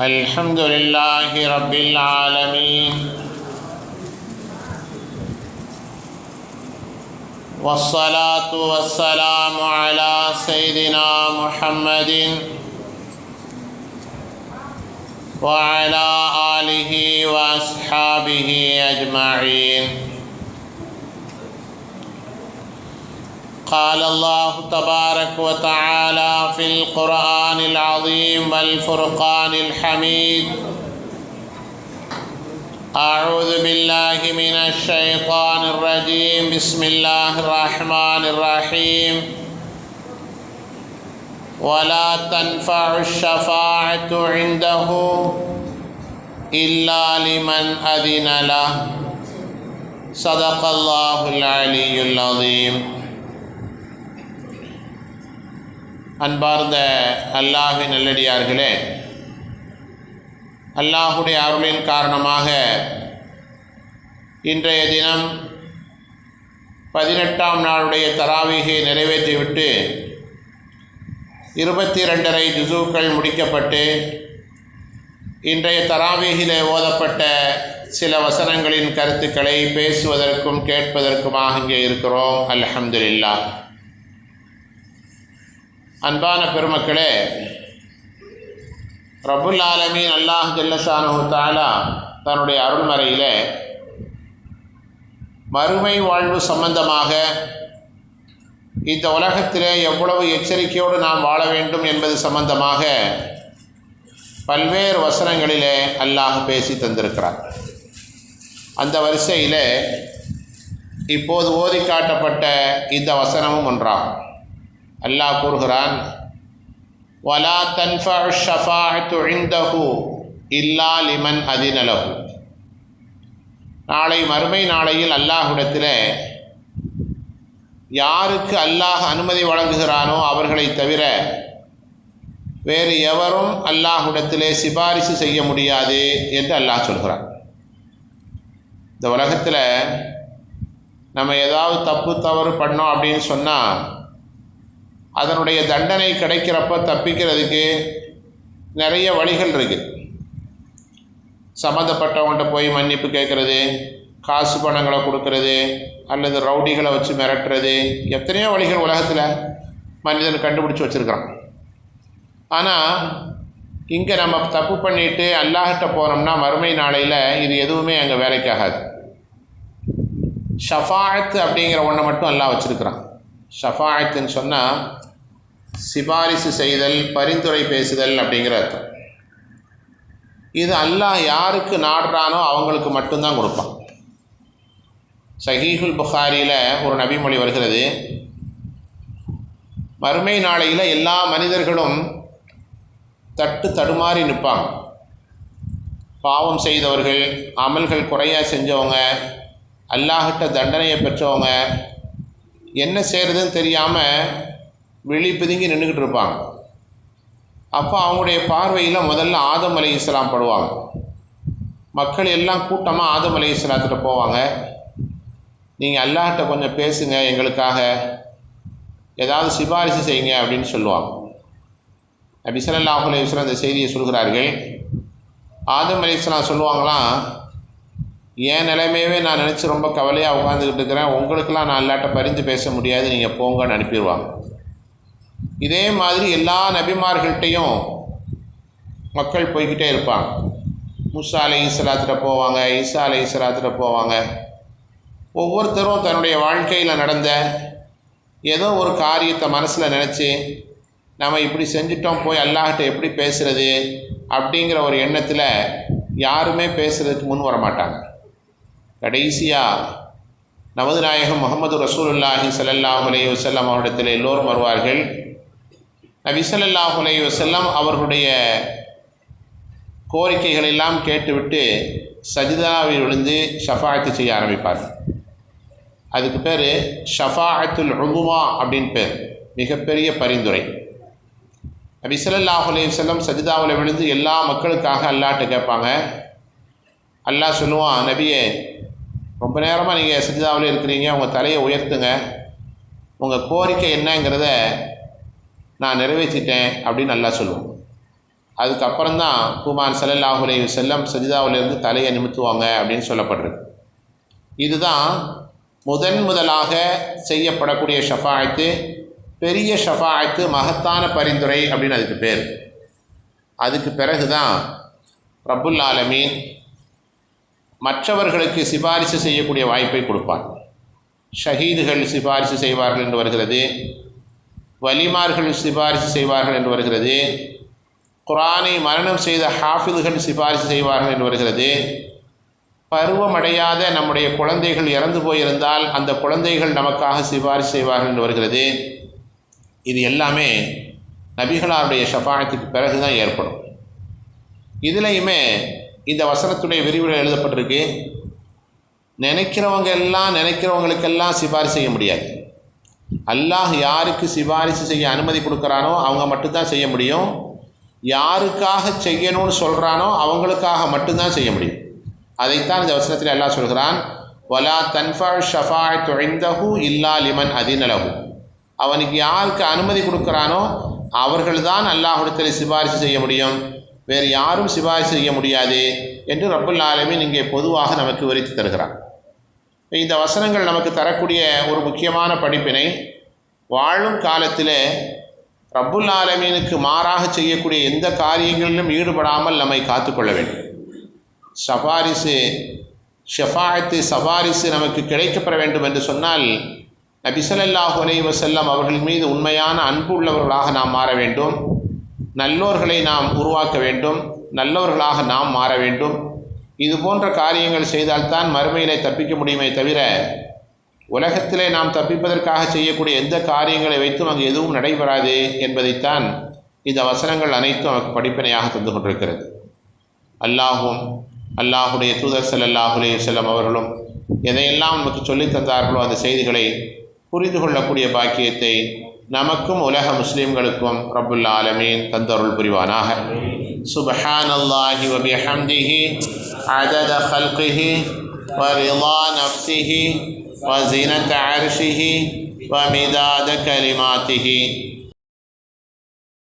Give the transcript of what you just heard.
الحمد لله رب العالمين. والصلاة والسلام على سيدنا محمد وعلى آله وأصحابه أجمعين. قال الله تبارك وتعالى في القرآن العظيم والفرقان الحميد. أعوذ بالله من الشيطان الرجيم. بسم الله الرحمن الرحيم. ولا تنفع الشفاعة عنده إلا لمن أذن له. صدق الله العلي العظيم. அன்பார்ந்த அல்லாஹி நல்லடியார்களே அல்லாஹுடைய அருளின் காரணமாக இன்றைய தினம் பதினெட்டாம் நாளுடைய தராவிகை நிறைவேற்றிவிட்டு இருபத்தி ரெண்டரை ஜுசூக்கள் முடிக்கப்பட்டு இன்றைய தராவீகிலே ஓதப்பட்ட சில வசனங்களின் கருத்துக்களை பேசுவதற்கும் கேட்பதற்குமாக இங்கே இருக்கிறோம். அல்ஹம்துலில்லா அன்பான பெருமக்களே ரபுல் ஆலமீன் அல்லாஹ் ஜல்லஷானு தாலா தன்னுடைய அருள்மறையில் மறுமை வாழ்வு சம்பந்தமாக இந்த உலகத்திலே எவ்வளவு எச்சரிக்கையோடு நாம் வாழ வேண்டும் என்பது சம்பந்தமாக பல்வேறு வசனங்களிலே அல்லாஹ் பேசி தந்திருக்கிறார். அந்த வரிசையில் இப்போது ஓதி காட்டப்பட்ட இந்த வசனமும் ஒன்றாகும். அல்லாஹ் கூறுகிறான் வலா தன்ஃபா ஷஃபாத்து இந்தஹு இல்லா லிமன் அதினலகு நாளை மறுமை நாளையில் அல்லாஹுடத்தில் யாருக்கு அல்லாஹ் அனுமதி வழங்குகிறானோ அவர்களை தவிர வேறு எவரும் அல்லாஹுடத்திலே சிபாரிசு செய்ய முடியாது என்று அல்லாஹ் சொல்கிறான். இந்த உலகத்தில் நம்ம ஏதாவது தப்பு தவறு பண்ணோம் அப்படின்னு சொன்னால் அதனுடைய தண்டனை கிடைக்கிறப்ப தப்பிக்கிறதுக்கு நிறைய வழிகள் இருக்குது சம்மந்தப்பட்டவங்கள்ட்ட போய் மன்னிப்பு கேட்குறது காசு பணங்களை கொடுக்கறது அல்லது ரவுடிகளை வச்சு மிரட்டுறது எத்தனையோ வழிகள் உலகத்தில் மனிதன் கண்டுபிடிச்சி வச்சுருக்கிறான். ஆனால் இங்கே நம்ம தப்பு பண்ணிட்டு அல்லாஹிட்ட போனோம்னா மறுமை நாளையில் இது எதுவுமே அங்கே வேலைக்காகாது. ஷஃபாத்து அப்படிங்கிற ஒன்றை மட்டும் அல்லாஹ் வச்சுருக்கிறான். ஷஃபாயத்துன்னு சொன்னால் சிபாரிசு செய்தல் பரிந்துரை பேசுதல் அப்படிங்கிற அர்த்தம். இது அல்லாஹ் யாருக்கு நாடுறானோ அவங்களுக்கு மட்டும்தான் கொடுப்பான். சஹீஹுல் புகாரியில் ஒரு நபிமொழி வருகிறது. மறுமை நாளையில் எல்லா மனிதர்களும் தட்டு தடுமாறி நிற்பாங்க. பாவம் செய்தவர்கள் அமல்கள் குறையாக செஞ்சவங்க அல்லாஹிட்ட தண்டனையை பெற்றவங்க என்ன செய்கிறதுன்னு தெரியாமல் வெளி பிதுங்கி நின்றுக்கிட்டு இருப்பாங்க. அப்போ அவங்களுடைய பார்வையில் முதல்ல ஆதம் அலை இஸ்லாம் படுவாங்க. மக்கள் எல்லாம் கூட்டமாக ஆதம் அலை இஸ்லாத்திட்ட போவாங்க. நீங்கள் அல்லாட்ட கொஞ்சம் பேசுங்க எங்களுக்காக ஏதாவது சிபாரிசு செய்யுங்க அப்படின்னு சொல்லுவாங்க. நபி ஸல்லல்லாஹு அலைஹி இந்த செய்தியை சொல்கிறார்கள். ஆதம் அலி இஸ்லாம் சொல்லுவாங்களாம் என் நிலைமையவே நான் நினச்சி ரொம்ப கவலையாக உட்காந்துக்கிட்டு இருக்கிறேன். உங்களுக்கெல்லாம் நான் இல்லாட்ட பரிந்து பேச முடியாது. நீங்கள் போங்கன்னு அனுப்பிடுவாங்க. இதே மாதிரி எல்லா நபிமார்கள்ட்டையும் மக்கள் போய்கிட்டே இருப்பாங்க. முசா அலை போவாங்க ஈசா அலை போவாங்க. ஒவ்வொருத்தரும் தன்னுடைய வாழ்க்கையில் நடந்த ஏதோ ஒரு காரியத்தை மனசில் நினச்சி நம்ம இப்படி செஞ்சிட்டோம் போய் அல்லாஹ்கிட்ட எப்படி பேசுகிறது அப்படிங்கிற ஒரு எண்ணத்தில் யாருமே பேசுகிறதுக்கு முன் வர மாட்டாங்க கடைசியாக நமது நாயகம் முகமது ரசூலுல்லாஹி சல்லாஹ் அலைஹி வஸல்லம் அவரிடத்தில் எல்லோரும் வருவார்கள். நபி சல்லாஹ் அலைஹி வஸல்லம் அவர்களுடைய கோரிக்கைகள் எல்லாம் கேட்டுவிட்டு சஜிதாவில் விழுந்து ஷஃபாத்து செய்ய ஆரம்பிப்பார். அதுக்கு பேர் ஷஃபாஅத்துல் உலுமா அப்படின்னு பேர். மிகப்பெரிய பரிந்துரை. நபி சல்லாஹ் அலைஹி வல்லம் சஜிதாவில் விழுந்து எல்லா மக்களுக்காக அல்லாட்ட கேட்பாங்க. அல்லாஹ் சொல்லுவான் நபியே ரொம்ப நேரமாக நீங்கள் சஜிதாவில் இருக்கிறீங்க. உங்கள் தலையை உயர்த்துங்க. உங்கள் கோரிக்கை என்னங்கிறத நான் நிறைவேற்றிட்டேன் அப்படின்னு நல்லா சொல்லுவோம். அதுக்கப்புறம் தான் குமான் செல்லல்லாஹுலே செல்லம் சஜிதாவிலிருந்து தலையை நிமித்துவாங்க அப்படின்னு சொல்லப்படுறது. இதுதான் முதன் முதலாக செய்யப்படக்கூடிய ஷஃபாயத்து பெரிய ஷஃபாயத்து மகத்தான பரிந்துரை அப்படின்னு அதுக்கு பேர். அதுக்கு பிறகு தான் ரப்புல் ஆலமீன் மற்றவர்களுக்கு சிபாரிசு செய்யக்கூடிய வாய்ப்பை கொடுப்பான் ஷஹீதுகள் சிபாரிசு செய்வார்கள் என்று வருகிறது. வலிமார்கள் சிபாரிசு செய்வார்கள் என்று வருகிறது. குரானை மரணம் செய்த ஹாஃபிதுகள் சிபாரிசு செய்வார்கள் என்று வருகிறது. பருவமடையாத நம்முடைய குழந்தைகள் இறந்து போயிருந்தால் அந்த குழந்தைகள் நமக்காக சிபாரிசு செய்வார்கள் என்று வருகிறது. இது எல்லாமே நபிகளாருடைய ஷஃபாயத்துக்கு பிறகு தான் ஏற்படும். இதுலேயுமே இந்த வசனத்துடைய விரிவுரை எழுதப்பட்டிருக்கு. நினைக்கிறவங்க எல்லாம் நினைக்கிறவங்களுக்கெல்லாம் சிபாரிசு செய்ய முடியாது. அல்லாஹ் யாருக்கு சிபாரிசு செய்ய அனுமதி கொடுக்குறானோ அவங்க மட்டும்தான் செய்ய முடியும். யாருக்காக செய்யணும்னு சொல்கிறானோ அவங்களுக்காக மட்டும்தான் செய்ய முடியும். அதைத்தான் இந்த வசனத்தில் அல்லாஹ் சொல்கிறான். வலா தன்ஃபா ஷஃபா தொழிந்தஹு இல்லா லிமன் அதினலஹு அவனுக்கு யாருக்கு அனுமதி கொடுக்குறானோ அவர்கள்தான் அல்லாஹுடத்தில் சிபாரிசு செய்ய முடியும். வேறு யாரும் சிபாரிசு செய்ய முடியாது என்று ரப்புல் ஆலமின் இங்கே பொதுவாக நமக்கு விரித்து தருகிறான் இந்த வசனங்கள் நமக்கு தரக்கூடிய ஒரு முக்கியமான படிப்பினை வாழும் காலத்தில் ரப்புல் ஆலமீனுக்கு மாறாக செய்யக்கூடிய எந்த காரியங்களிலும் ஈடுபடாமல் நம்மை காத்துக்கொள்ள வேண்டும். சபாரிசு ஷஃபாயத்து சபாரிசு நமக்கு கிடைக்கப்பெற வேண்டும் என்று சொன்னால் நபிசல்லாஹு அலை வசல்லம் அவர்கள் மீது உண்மையான அன்பு உள்ளவர்களாக நாம் மாற வேண்டும். நல்லோர்களை நாம் உருவாக்க வேண்டும். நல்லவர்களாக நாம் மாற வேண்டும். இது போன்ற காரியங்கள் செய்தால்தான் மறுமையிலே தப்பிக்க முடியுமே தவிர உலகத்திலே நாம் தப்பிப்பதற்காக செய்யக்கூடிய எந்த காரியங்களை வைத்தும் அங்கு எதுவும் நடைபெறாது என்பதைத்தான் இந்த வசனங்கள் அனைத்தும் நமக்கு படிப்பினையாக தந்து கொண்டிருக்கிறது. அல்லாஹும் அல்லாஹுடைய தூதர் சல்லாஹுலே செல்லம் அவர்களும் எதையெல்லாம் நமக்கு சொல்லித் தந்தார்களோ அந்த செய்திகளை புரிந்து கொள்ளக்கூடிய பாக்கியத்தை நமக்கும் உலக முஸ்லீம்களுக்கும் ரப்புல் ஆலமீன் தந்தருள் புரிவானாக சுபஹான் அல்லாஹி வபிஹம்திஹி عدد خلقه ورضا نفسه وزنة عرشه ومداد كلماته